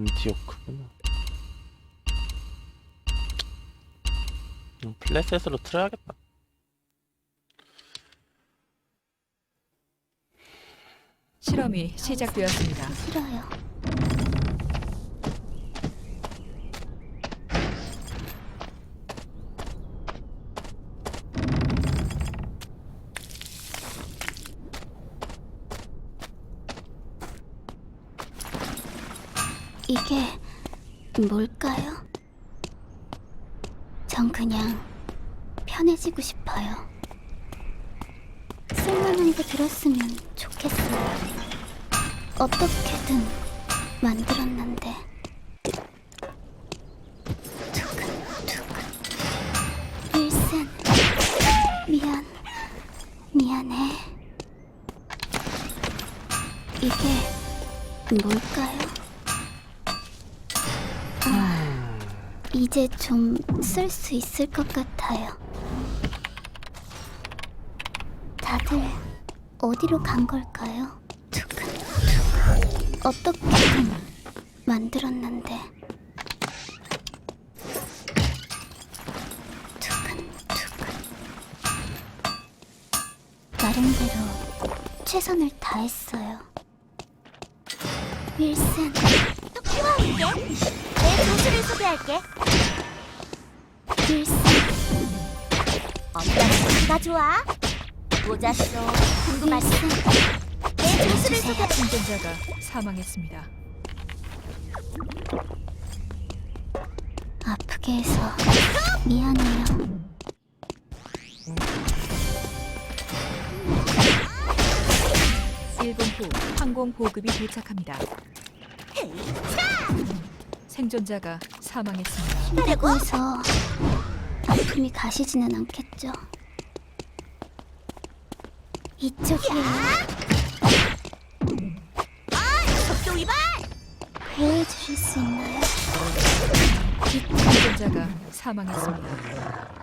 안티오크구나. 음, 플랫셋으로 틀어야겠다. 실험이 시작되었습니다. 싫어요. 이게 뭘까요? 전 그냥 편해지고 싶어요. 쓸만한 게 들었으면 좋겠어요. 어떻게든 만들었는데 두근두근 윌슨 미안 미안해 이게 뭘까요? 이제 좀 쓸 수 있을 것 같아요. 다들 어디로 간 걸까요? 두근두근 어떻게든 만들었는데? 두근두근 나름대로 최선을 다했어요. 윌슨 또 필요한데? 내 도수를 소개할게. 윌슨 어떤 가 좋아? 모자 써. 궁금하지? 내 도수를 소개. 생존자가 사망했습니다. 아프게 해서 미안해요 일분후 항공 보급이 도착합니다. 생존자가 사망했습니다. 힘들고 해서 아픔이 가시지는 않겠죠 이쪽이에요 속도 위반. 배워해 주실 수 있나요? 생존자가 사망했습니다.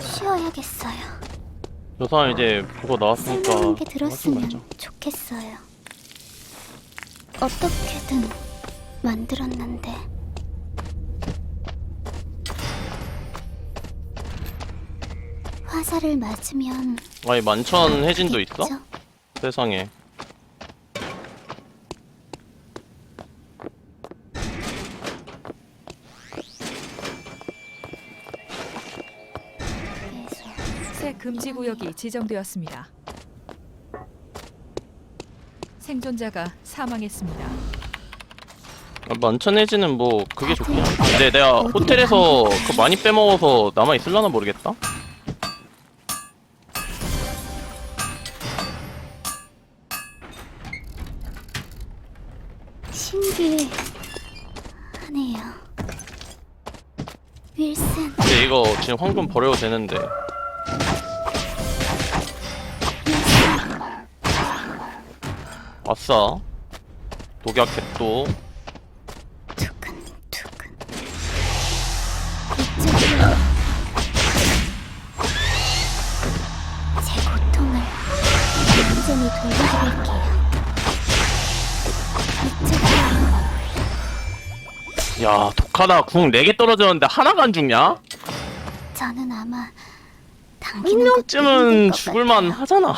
쉬어야겠어요 저 사람 이제 그거 나왔으니까 쓸만한 게 하지 들었으면 말자. 좋겠어요. 어떻게든 만들었는데 화살을 맞으면 아니 만천 해진도 있어? 세상에. 새 금지 구역이 지정되었습니다. 생존자가 사망했습니다. 아, 만천 해지는 뭐 그게 좋긴 한데 근데 내가 호텔에서 그 많이 빼먹어서 남아 있을라나 모르겠다. 신기하네요. 윌슨, 근데 이거 지금 황금 버려도 되는데. 아싸. 독약했도 두근두근. 이쪽이요. 제 고통을 완전히 돌려드릴게요. 이쪽이요. 야 독하다 궁 4개 떨어졌는데 하나가 안 죽냐? 저는 아마 한 당기는 것도 힘들 명쯤은 것 죽을만 같아요. 하잖아.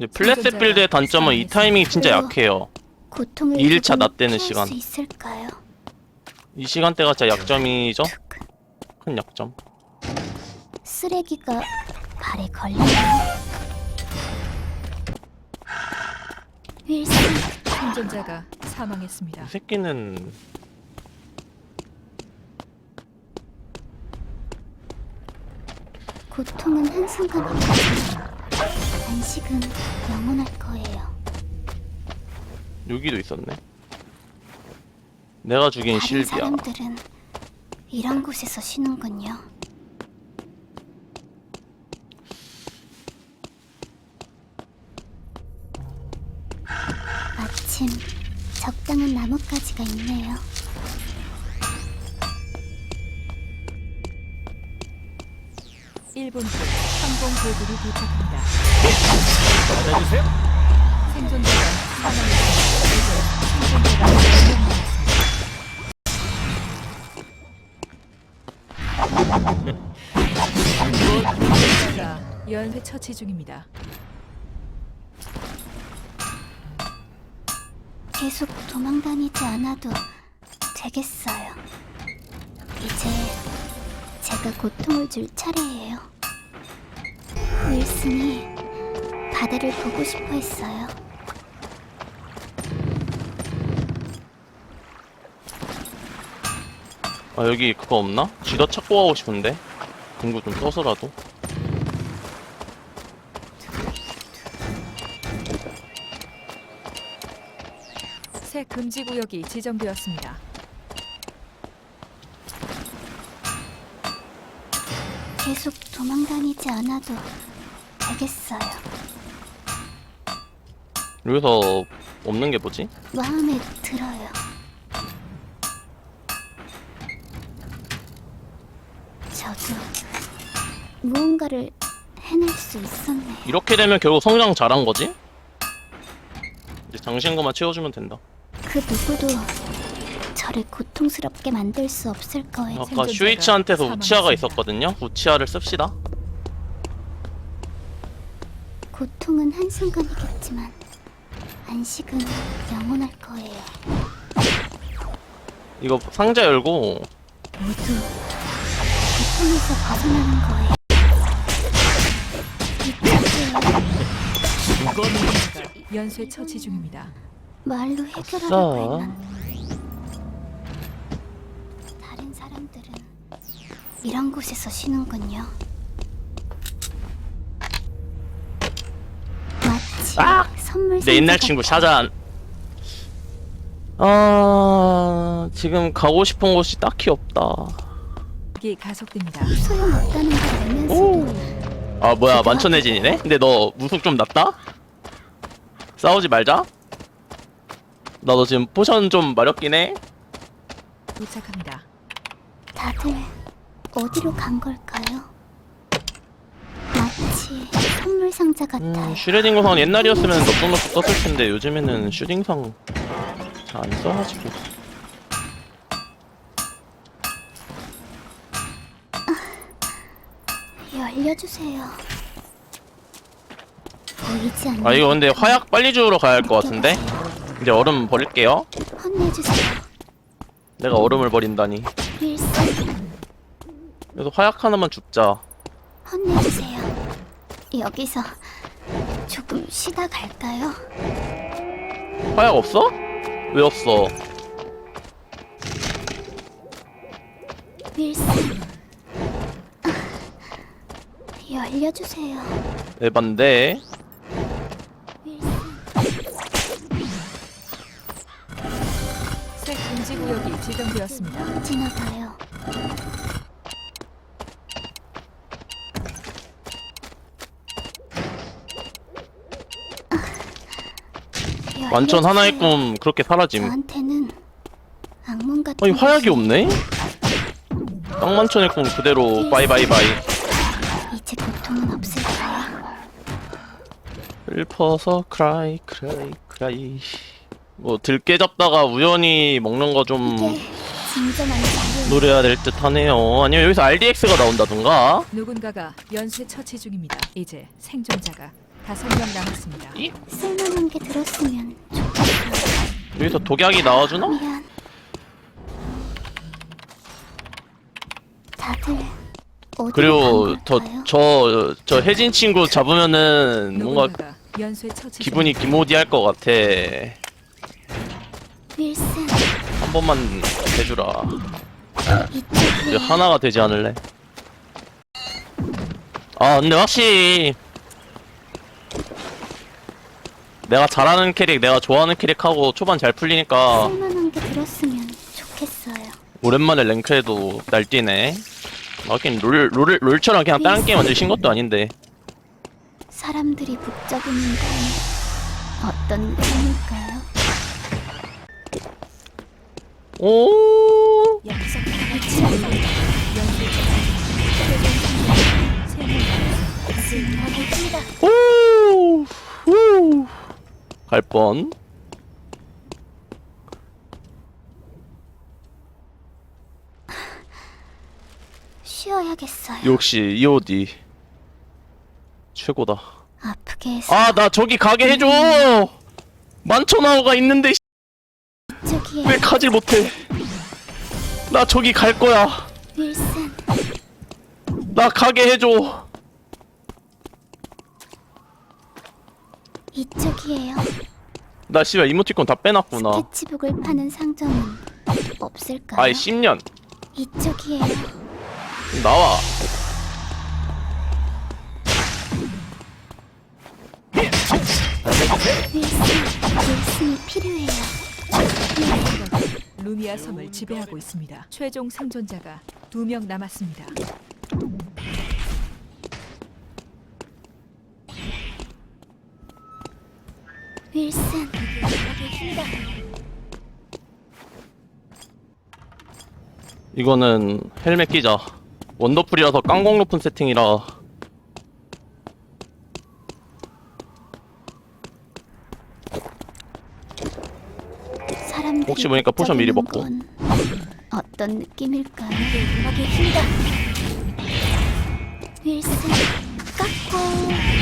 이제 플랫셋 빌드의 단점은 이 타이밍이 진짜 약해요. 고통을 2일차 조금 나 때는 피할 시간. 수 있을까요? 이 시간대가 진짜 약점이죠? 두근. 큰 약점. 쓰레기가 발에 걸리나요? 윌슨, 생존자가 사망했습니다. 이 새끼는 고통은 한순간이지 만 안식은 영원할 거예요. 여기도 있었네. 내가 죽인 다른 실비야. 사람들은 이런 곳에서 쉬는군요. 마침 적당한 나뭇가지가 있네요. 1분 후 항공 보급이 도착합니다. 받아주세요. 생존자가 사망했습니다. 이제 생존자가 4명 남았습니다. 생존자가 연쇄 처치 중입니다. 계속 도망다니지 않아도 되겠어요. 이제 제가 고통을 줄 차례예요. 윌슨이 바다를 보고 싶어 했어요. 아 여기 그거 없나? 쥐더 찾고 가고 싶은데 공구 좀 써서라도 새 금지 구역이 지정되었습니다. 계속 도망다니지 않아도 되겠어요. 여기서 없는 게 뭐지? 마음에 들어요. 저도 무언가를 해낼 수 있었네요. 이렇게 되면 결국 성장 잘한 거지? 이제 장신구만 채워주면 된다 그 누구도 저를 고통스럽게 만들 수 없을 거예요. 아까 슈이치한테서 우치아가. 있었거든요 우치아를 씁시다 고통은 한순간이겠지만 안식은 영원할 거예요. 이거 상자 열고 모두 고통에서 벗어나는 거예요. 이건 연쇄 처치 중입니다. 말로 해결하려고 아싸. 했는데 다른 사람들은 이런 곳에서 쉬는군요. 마치 선물 내 옛날 친구. 샤잔 아 지금 가고 싶은 곳이 딱히 없다 기 가속됩니다. 소용없다는 걸 알면서도 아 뭐야 만천해진이네? 근데 너 무속 좀 낮다? 싸우지 말자 나 너 지금 포션 좀 마렵긴 해? 도착합니다. 다들 어디로 간 걸까요? 마치 선물 상자 같아요. 음, 슈레딩거상 옛날이었으면 넙죽넙죽 썼을 텐데 요즘에는 슈딩상 잘안 써가지고 열려주세요. 보이지 않는 아 이거 근데 화약 빨리 주우러 가야 할 것 같은데? 이제 얼음 버릴게요 혼내주세요. 내가 얼음을 버린다니 윌슨, 그래서 화약 하나만 줍자 혼내주세요. 여기서 조금 쉬다 갈까요? 화약 없어? 왜 없어? 윌슨, 아, 열려주세요. 에반데 윌슨, 새 금지 구역이 지정되었습니다. 지나가요. 완전 하나의. 꿈 그렇게 사라짐 저한테는 악몽 같은 아니 화약이 것이 없네? 땅만천의 꿈 그대로 바이바이바이 이제 고통은 없을 거야. 슬퍼서 크라이 크라이 크라이 뭐 들깨 잡다가 우연히 먹는 거 좀 이게 진정한 자유. 노려야 될 듯 하네요 아니면 여기서 RDX가 나온다던가 누군가가 연쇄 처치 중입니다. 이제 생존자가 다섯 명 남았습니다. 쓸만한 게 들었으면 좋겠어. 여기서 독약이 나와주나? 미안. 다들 그리고 간 저? 저 저 혜진 친구 잡으면은 뭔가 누군가가 연쇄 처치 기분이 중입니다. 기모디 할 것 같아 윌슨 한 번만 해주라 하나가 되지 않을래 아 근데 확실히 내가 잘하는 캐릭 내가 좋아하는 캐릭하고 초반 잘 풀리니까 쓸만한 게 들었으면 좋겠어요. 오랜만에 랭크에도 날뛰네 하긴 롤, 롤, 롤처럼 그냥 다른 게임 완전 신 것도 아닌데 사람들이 북적이는 건 어떤 의미일까요? 오. 세명 하겠습니다. 후, 후. 갈 뻔. 쉬어야겠어요. 역시 EOD 최고다. 아프게 해서 아 나 저기 가게 해줘. 만천하오가 있는데 저기에 왜 가질 못해? 나 저기 갈 거야. 윌슨 나 가게 해줘. 이쪽이에요. 나 씨발 이모티콘 다 빼놨구나. 스케치북을 파는 상점은 없을까요? 아이 10년 이쪽이에요. 나와. 윌슨 윌슨이 필요해요. 루미아 섬을 지배하고 있습니다. 최종 생존자가 두 명 남았습니다. 윌슨. 이거는 헬멧 끼자. 원더풀이라서 깡공 높은 세팅이라 사람들이 혹시 보니까 포션 미리 먹고. 건 어떤 느낌일까요? 하겠습니다. 윌슨 깎고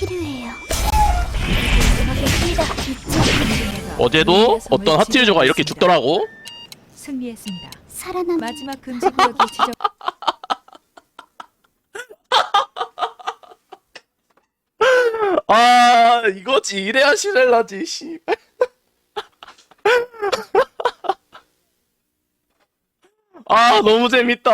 필요해요. 어제도 어떤 하트 유저가 이렇게 죽더라고. 승리했습니다. 살아남 마지막 금지 구역이 지정. 아 이거지 이래야 시렐라지 씨발. 아 너무 재밌다.